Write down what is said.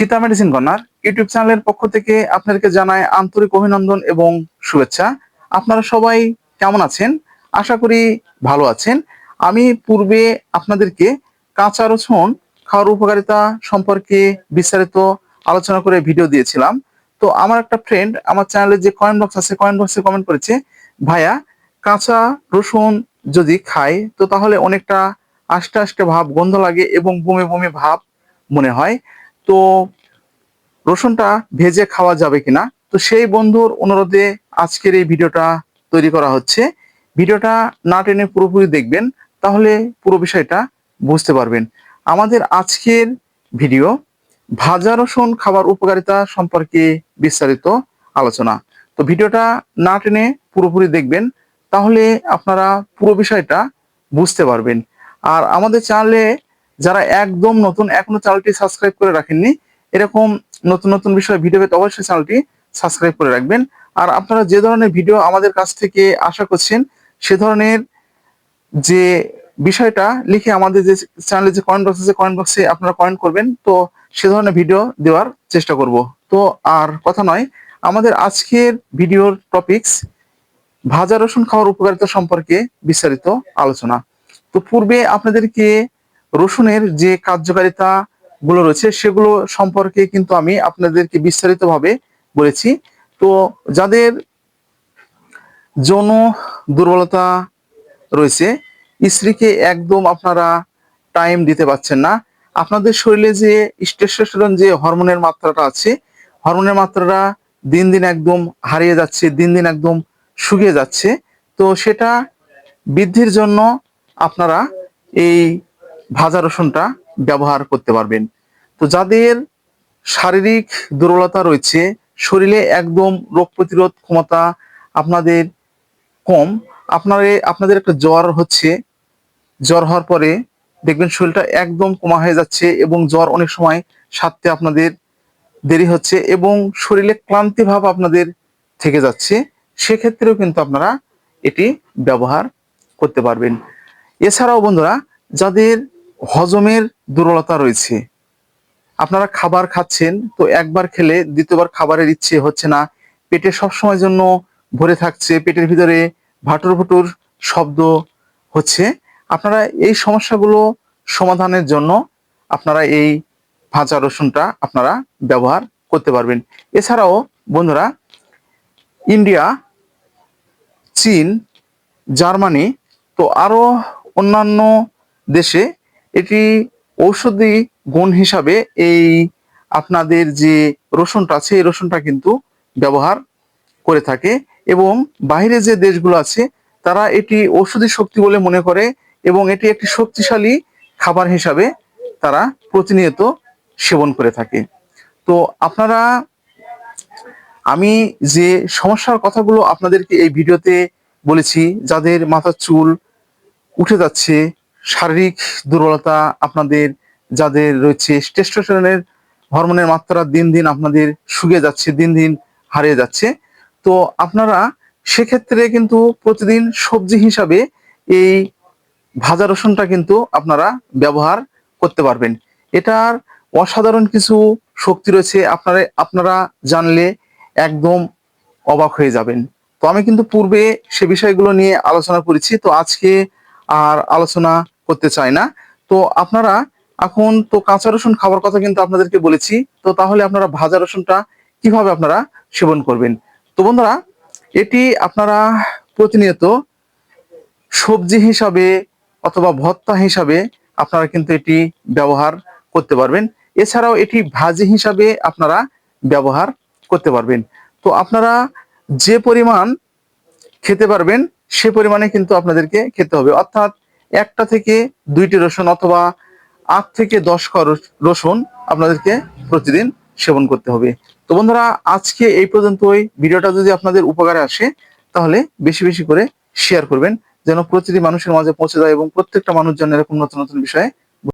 Sita medicine corner YouTube চ্যানেলের পক্ষ থেকে আপনাদেরকে জানাই আন্তরিক অভিনন্দন এবং শুভেচ্ছা। আপনারা সবাই কেমন আছেন? আশা করি ভালো আছেন। আমি পূর্বে আপনাদেরকে কাঁচা রসুন খাওয়ার উপকারিতা সম্পর্কে বিস্তারিত আলোচনা করে ভিডিও দিয়েছিলাম। তো আমার একটা ফ্রেন্ড আমার চ্যানেলে যে কয়েন বক্স আছে কয়েন বক্সে কমেন্ট করেছে, ভাইয়া, কাঁচা রসুন যদি খাই, তো তাহলে অনেকটা আস্তে আস্তে ভাব, গন্ধ লাগে এবং বমি বমি ভাব মনে হয়। তো রসুনটা ভেজে খাওয়া যাবে কিনা? তো সেই বন্ধুর অনুরোধে আজকের এই ভিডিওটা তৈরি করা হচ্ছে। ভিডিওটা না টেনে পুরোপুরি দেখবেন, তাহলে পুরো বিষয়টা বুঝতে পারবেন। আমাদের আজকের ভিডিও ভাজা রসুন খাবার উপকারিতা সম্পর্কে বিস্তারিত আলোচনা। তো ভিডিওটা না টেনে পুরোপুরি দেখবেন, তাহলে আপনারা পুরো বিষয়টা বুঝতে পারবেন। আর আমাদের চ্যানেলে যারা একদম নতুন, এখনও চ্যানেলটি সাবস্ক্রাইব করে রাখেননি, এরকম নতুন নতুন বিষয়ে ভিডিও পেতে অবশ্যই চ্যানেলটি সাবস্ক্রাইব করে রাখবেন। আর আপনারা যে ধরনের ভিডিও আমাদের কাছ থেকে আশা করছেন, সে ধরনের যে বিষয়টা লিখে আমাদের যে চ্যানেলে যে কমেন্ট বক্স আছে কমেন্ট বক্সে আপনারা কমেন্ট করবেন, তো সে ধরনের ভিডিও দেওয়ার চেষ্টা করব। তো আর কথা নয়, আমাদের আজকের ভিডিওর টপিকস ভাজা রসুন খাওয়ার উপকারিতা সম্পর্কে বিস্তারিত আলোচনা। তো পূর্বে আপনাদেরকে রসুনের যে কার্যকারিতা গুলো রয়েছে, সেগুলো সম্পর্কে কিন্তু আমি আপনাদেরকে বিস্তারিতভাবে বলেছি। তো যাদের যৌন দুর্বলতা রয়েছে, স্ত্রীকে একদম আপনারা টাইম দিতে পারছেন না। আপনাদের শরীরে যে টেস্টোস্টেরন যে হরমোনের মাত্রাটা আছে, হরমোনের মাত্রাটা দিন দিন একদম হারিয়ে যাচ্ছে, দিন দিন একদম শুকিয়ে যাচ্ছে। তো সেটা বৃদ্ধির জন্য আপনারা এই ভাজা রসুনটা ব্যবহার করতে পারবেন। তো যাদের শারীরিক দুর্বলতা রয়েছে, শরীরে একদম রোগ প্রতিরোধ ক্ষমতা আপনাদের কম, আপনার, আপনাদের একটা জ্বর হচ্ছে, জ্বর হওয়ার পরে দেখবেন শরীরটা একদম কমা হয়ে যাচ্ছে এবং জ্বর অনেক সময় সারতে আপনাদের দেরি হচ্ছে এবং শরীরে ক্লান্তি ভাব আপনাদের থেকে যাচ্ছে, সেক্ষেত্রেও কিন্তু আপনারা এটি ব্যবহার করতে পারবেন। এছাড়াও বন্ধুরা, যাদের হজমের দুর্বলতা রয়েছে। আপনারা খাবার খাচ্ছেন, তো একবার খেলে দ্বিতীয়বার খাবারের ইচ্ছে হচ্ছে না। পেটে সবসময় জন্য ভরে থাকছে, পেটের ভিতরে ভাটুর ভুটুর শব্দ হচ্ছে। আপনারা এই সমস্যাগুলো সমাধানের জন্য আপনারা এই ভাজা রসুনটা আপনারা ব্যবহার করতে পারবেন। এছাড়াও বন্ধুরা, ইন্ডিয়া, চীন, জার্মানি, তো আরও অন্যান্য দেশে এটি ঔষধি গুণ হিসাবে এই আপনাদের যে রসুনটা আছে, এই রসুনটা কিন্তু ব্যবহার করে থাকে এবং বাইরে যে দেশগুলো আছে, তারা এটি ঔষধি শক্তি বলে মনে করে এবং এটি একটি শক্তিশালী খাবার হিসাবে তারা প্রতিনিয়ত সেবন করে থাকে। তো আপনারা, আমি যে সমস্যার কথাগুলো আপনাদেরকে এই ভিডিওতে বলেছি, যাদের মাথার চুল উঠে যাচ্ছে শারীরিক দুর্বলতা আপনাদের, যাদের রয়েছে টেস্টোস্টেরনের হরমোনের মাত্রা দিন দিন আপনাদের শুকিয়ে যাচ্ছে, দিন দিন হারিয়ে যাচ্ছে। তো আপনারা সেক্ষেত্রে কিন্তু প্রতিদিন সবজি হিসাবে এই ভাজা রসুনটা কিন্তু আপনারা ব্যবহার করতে পারবেন। এটার অসাধারণ কিছু শক্তি রয়েছে, আপনারা আপনারা জানলে একদম অবাক হয়ে যাবেন। তো আমি কিন্তু পূর্বে সে বিষয়গুলো নিয়ে আলোচনা করেছি, তো আজকে আর আলোচনা করতে চায় না। তো আপনারা এখন তো কাঁচা রসুন খাওয়ার কথা কিন্তু আপনাদেরকে বলেছি। তো তাহলে আপনারা ভাজা রসুনটা কীভাবে আপনারা সেবন করবেন? তো বন্ধুরা, এটি আপনারা প্রতিনিয়ত সবজি হিসাবে অথবা ভত্তা হিসাবে আপনারা কিন্তু এটি ব্যবহার করতে পারবেন। এছাড়াও এটি ভাজি হিসাবে আপনারা ব্যবহার করতে পারবেন। তো আপনারা যে পরিমাণ খেতে পারবেন, সে পরিমাণে কিন্তু আপনাদেরকে খেতে হবে। অর্থাৎ একটা থেকে দুইটি রসুন অথবা আট থেকে দশ ক রসুন আপনাদেরকে প্রতিদিন সেবন করতে হবে। তো বন্ধুরা, আজকে এই পর্যন্তই। ভিডিওটা যদি আপনাদের উপকারে আসে, তাহলে বেশি বেশি করে শেয়ার করবেন, যেন প্রতিটি মানুষের মাঝে পৌঁছে যায় এবং প্রত্যেকটা মানুষ যেন এরকম নতুন নতুন বিষয়ে